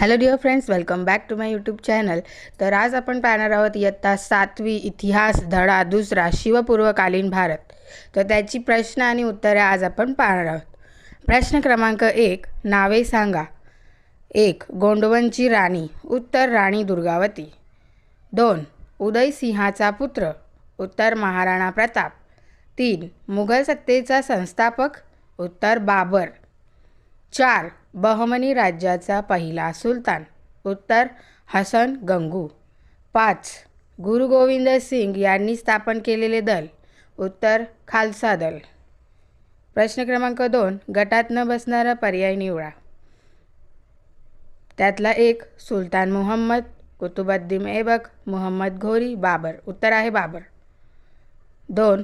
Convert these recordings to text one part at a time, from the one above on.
Hello dear friends welcome back to my YouTube channel तर आज आपण पाहणार आहोत इयत्ता सातवी इतिहास धडा दुसरा शिवपूर्वकालीन भारत. तर त्याची प्रश्न आणि उत्तरे आज आपण पाहणार आहोत. प्रश्न क्रमांक एक नावे सांगा. एक गोंडवनची राणी. उत्तर राणी दुर्गावती. दोन उदयसिंहाचा पुत्र. उत्तर महाराणा प्रताप. तीन मुघल सत्तेचा संस्थापक. उत्तर बाबर. चार बहमनी राज्याचा पहिला सुलतान उत्तर हसन गंगू. पाच गुरु गोविंद सिंग यांनी स्थापन केलेले दल उत्तर खालसा दल. प्रश्न क्रमांक दोन गटात न बसणारा पर्याय निवडा. त्यातला एक सुलतान मुहम्मद कुतुबद्दीन ऐबक मोहम्मद घोरी बाबर. उत्तर आहे बाबर. दोन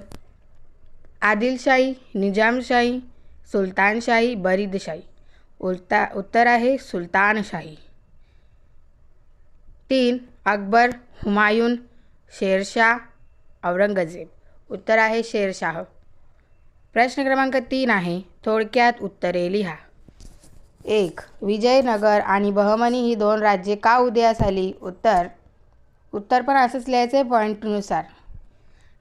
आदिलशाही निजामशाही सुलतानशाही बरीदशाही. उलता उत्तर आहे सुलतानशाही. तीन अकबर हुमायून शेरशाह औरंगजेब. उत्तर आहे शेरशाह. प्रश्न क्रमांक तीन आहे थोडक्यात उत्तरे लिहा. एक विजयनगर आणि बहमनी ही दोन राज्ये का उदयास आली? उत्तर. उत्तर पण असंच लिहायचं आहे पॉईंटनुसार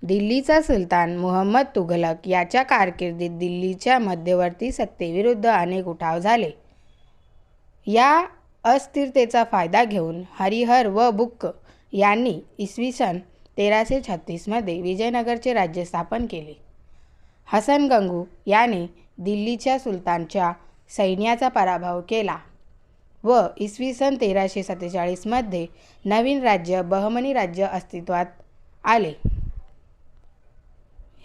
दिल्लीचा सुलतान मुहम्मद तुघलक याच्या कारकिर्दीत दिल्लीच्या मध्यवर्ती सत्तेविरुद्ध अनेक उठाव झाले. या अस्थिरतेचा फायदा घेऊन हरिहर व बुक्क यांनी इसवी सन तेराशे छत्तीसमध्ये विजयनगरचे राज्य स्थापन केले. हसन गंगू याने दिल्लीच्या सुलतानच्या सैन्याचा पराभव केला व इसवी सन तेराशे सत्तेचाळीसमध्ये नवीन राज्य बहमनी राज्य अस्तित्वात आले.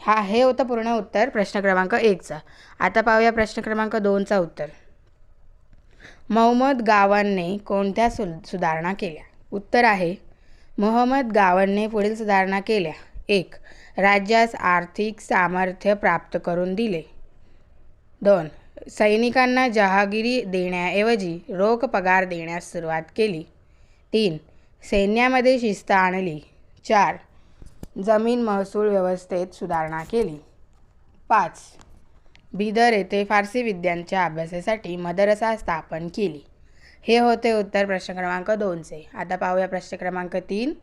हा हे होतं पूर्ण उत्तर प्रश्न क्रमांक एकचा आता पाहूया प्रश्न क्रमांक दोनचा उत्तर. मोहम्मद गावांने कोणत्या सु सुधारणा केल्या? उत्तर आहे मोहम्मद गावांने पुढील सुधारणा केल्या. एक राज्यास आर्थिक सामर्थ्य प्राप्त करून दिले. दोन सैनिकांना जहागिरी देण्याऐवजी रोख पगार देण्यास सुरुवात केली. तीन सैन्यामध्ये शिस्त आणली. चार जमीन महसूल व्यवस्थेत सुधारणा केली. पाच. बिदर येथे फारसी विद्यांच्या अभ्यासासाठी मदरसा स्थापन केली. हे होते उत्तर प्रश्न क्रमांक दोनचे. आता पाहूया प्रश्न क्रमांक तीन.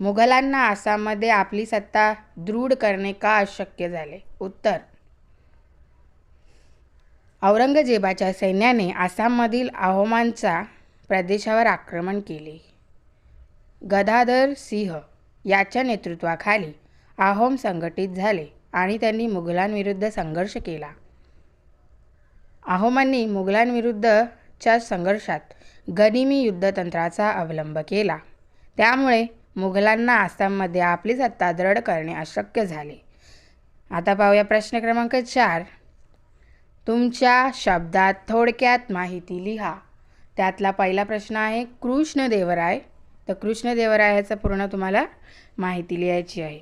मुघलांना आसाममध्ये आपली सत्ता दृढ करणे का अशक्य झाले? उत्तर. औरंगजेबाच्या सैन्याने आसाममधील आहोमांचा प्रदेशावर आक्रमण केले. गदाधर सिंह. याच्या नेतृत्वाखाली आहोम संघटित झाले आणि त्यांनी मुघलांविरुद्ध संघर्ष केला. आहोमांनी मुघलांविरुद्धच्या संघर्षात गनिमी युद्धतंत्राचा अवलंब केला. त्यामुळे मुघलांना आसाममध्ये आपली सत्ता दृढ करणे अशक्य झाले. आता पाहूया प्रश्न क्रमांक चार. तुमच्या शब्दात थोडक्यात माहिती लिहा. त्यातला पहिला प्रश्न आहे कृष्णदेवराय तर कृष्णदेवरायाचं पूर्ण तुम्हाला माहिती लिहायची आहे.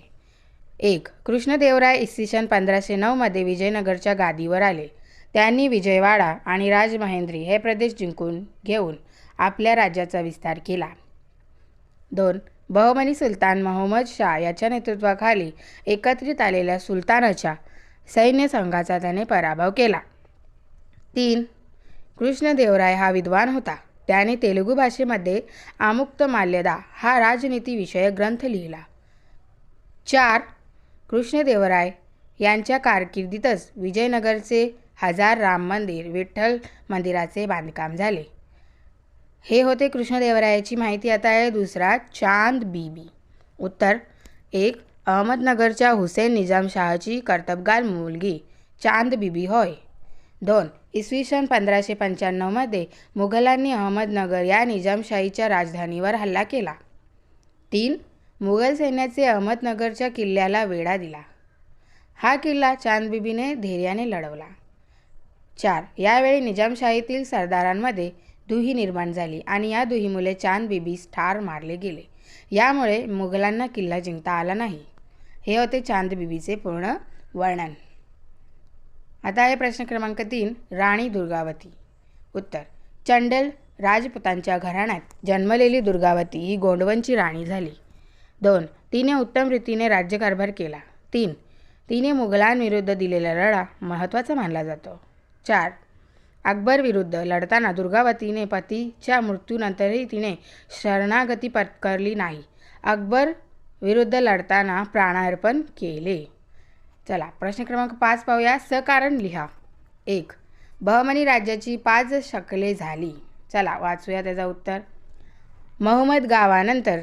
एक कृष्णदेवराय इसवी सन पंधराशे नऊमध्ये विजयनगरच्या गादीवर आले. त्यांनी विजयवाडा आणि राजमहेंद्री हे प्रदेश जिंकून घेऊन आपल्या राज्याचा विस्तार केला. दोन बहमनी सुलतान मोहम्मद शाह याच्या नेतृत्वाखाली एकत्रित आलेल्या सुलतानाच्या सैन्य संघाचा त्याने पराभव केला. तीन कृष्णदेवराय हा विद्वान होता. त्याने तेलुगू भाषेमध्ये आमुक्त माल्यदा हा राजनीतीविषयक ग्रंथ लिहिला. चार. कृष्णदेवराय यांच्या कारकिर्दीतच विजयनगरचे हजार राम मंदिर विठ्ठल मंदिराचे बांधकाम झाले. हे होते कृष्णदेवरायाची माहिती. आता आहे दुसरा चांद बीबी. उत्तर. एक. अहमदनगरच्या हुसेन निजामशहाची कर्तबगार मुलगी चांद बीबी होय. दोन. इसवी सन पंधराशे पंच्याण्णवमध्ये मुघलांनी अहमदनगर या निजामशाहीच्या राजधानीवर हल्ला केला. तीन. मुघल सैन्याचे अहमदनगरच्या किल्ल्याला वेढा दिला. हा किल्ला चांदबिबीने धैर्याने लढवला. चार. यावेळी निजामशाहीतील सरदारांमध्ये दुही निर्माण झाली आणि या दुहीमुळे चांदबिबीस ठार मारले गेले. यामुळे मुघलांना किल्ला जिंकता आला नाही. हे होते चांदबिबीचे पूर्ण वर्णन. आता आहे प्रश्न क्रमांक तीन राणी दुर्गावती. उत्तर चंडेल राजपुतांच्या घराण्यात जन्मलेली दुर्गावती ही गोंडवनची राणी झाली. दोन तिने उत्तम रीतीने राज्यकारभार केला. तीन तिने मुघलांविरुद्ध दिलेला लढा महत्त्वाचा मानला जातो. चार अकबर विरुद्ध लढताना दुर्गावतीने पतीच्या मृत्यूनंतरही तिने शरणागती पत्करली नाही. अकबर विरुद्ध लढताना प्राणार्पण केले. चला प्रश्न क्रमांक पाच पाहूया. सकारण लिहा. एक बहमनी राज्याची पाच शकले झाली. चला वाचूया त्याचं उत्तर. महमद गावानंतर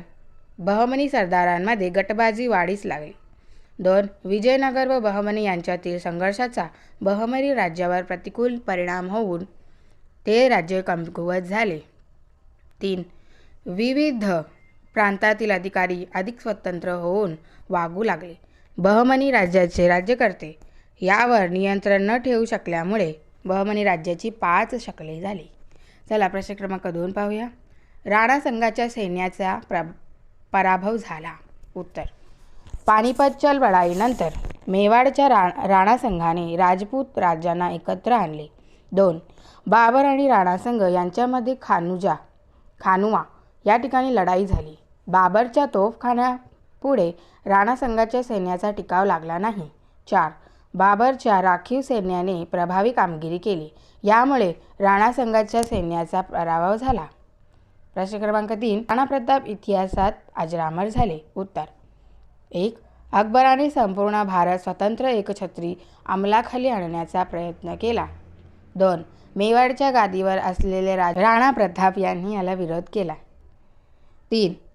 बहमनी सरदारांमध्ये गटबाजी वाढीस लागली. दोन विजयनगर व बहमनी यांच्यातील संघर्षाचा बहमनी राज्यावर प्रतिकूल परिणाम होऊन ते राज्य कमकुवत झाले. तीन विविध प्रांतातील अधिकारी अधिक स्वतंत्र होऊन वागू लागले. बहमनी राज्याचे राज्यकर्ते यावर नियंत्रण न ठेवू शकल्यामुळे बहमनी राज्याची पाच शकले झाली. चला प्रश्न क्रमांक दोन पाहूया. राणा संघाच्या सैन्याचा प्र पराभव झाला. उत्तर. पानिपतच्या लढाईनंतर मेवाडच्या रा राणा संघाने राजपूत राज्यांना एकत्र आणले. दोन. बाबर आणि राणा संघ यांच्यामध्ये खानुजा खानुआ या ठिकाणी लढाई झाली. बाबरच्या पुढे राणा संघाच्या सैन्याचा टिकाव लागला नाही. चार. बाबरच्या राखीव सैन्याने प्रभावी कामगिरी केली. यामुळे राणा संघाच्या सैन्याचा पराभव झाला. प्रश्न क्रमांक तीन. राणा प्रताप इतिहासात अजरामर झाले. उत्तर. एक. अकबराने संपूर्ण भारत स्वतंत्र एकछत्री अंमलाखाली आणण्याचा प्रयत्न केला. दोन. मेवाडच्या गादीवर असलेले राज राणा प्रताप यांनी याला विरोध केला. तीन.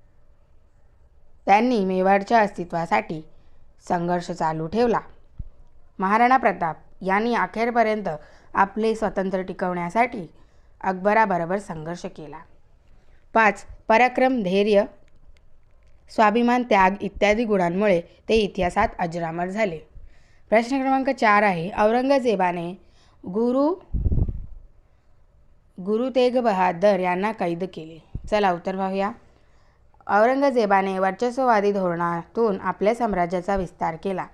त्यांनी मेवाडच्या अस्तित्वासाठी संघर्ष चालू ठेवला. महाराणा प्रताप यांनी अखेरपर्यंत आपले स्वातंत्र्य टिकवण्यासाठी अकबराबरोबर संघर्ष केला. पाच पराक्रम धैर्य स्वाभिमान त्याग इत्यादी गुणांमुळे ते इतिहासात अजरामर झाले. प्रश्न क्रमांक चार आहे औरंगजेबाने गुरु गुरु तेग बहादर यांना कैद केले. चला उत्तर पाहूया. औरंगजेबाने वर्चस्ववादी धोरणातून आपल्या साम्राज्याचा विस्तार केला.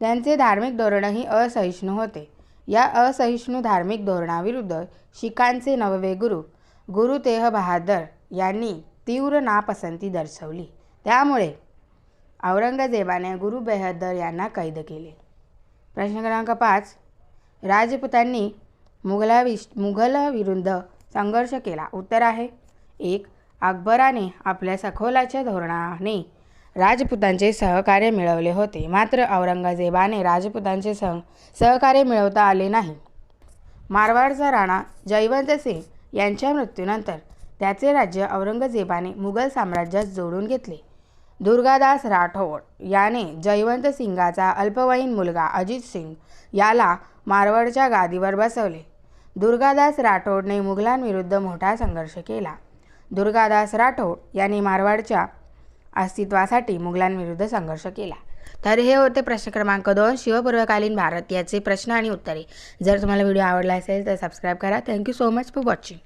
त्यांचे धार्मिक धोरणही असहिष्णू होते. या असहिष्णू धार्मिक धोरणाविरुद्ध शिखांचे नववे गुरु गुरु तेह बहादर यांनी तीव्र नापसंती दर्शवली. त्यामुळे औरंगजेबाने गुरु बेहद्दर यांना कैद केले. प्रश्न क्रमांक पाच. राजपुतांनी मुघलाविश मुघलाविरुद्ध संघर्ष केला. उत्तर आहे. एक अकबराने आपल्या सखोलाच्या धोरणाने राजपुतांचे सहकार्य मिळवले होते. मात्र औरंगजेबाने राजपुतांचे सह सहकार्य मिळवता आले नाही. मारवाडचा राणा जयवंत सिंग यांच्या मृत्यूनंतर त्याचे राज्य औरंगजेबाने मुघल साम्राज्यात जोडून घेतले. दुर्गादास राठोड याने जयवंत सिंगाचा अल्पवयीन मुलगा अजित सिंग याला मारवाडच्या गादीवर बसवले. दुर्गादास राठोडने मुघलांविरुद्ध मोठा संघर्ष केला. दुर्गादास राठोड यांनी मारवाडच्या अस्तित्वासाठी मुघलांविरुद्ध संघर्ष केला. तर हे होते प्रश्न क्रमांक दोन शिवपूर्वकालीन भारत याचे प्रश्न आणि उत्तरे. जर तुम्हाला व्हिडिओ आवडला असेल तर सबस्क्राईब करा. Thank you so much for watching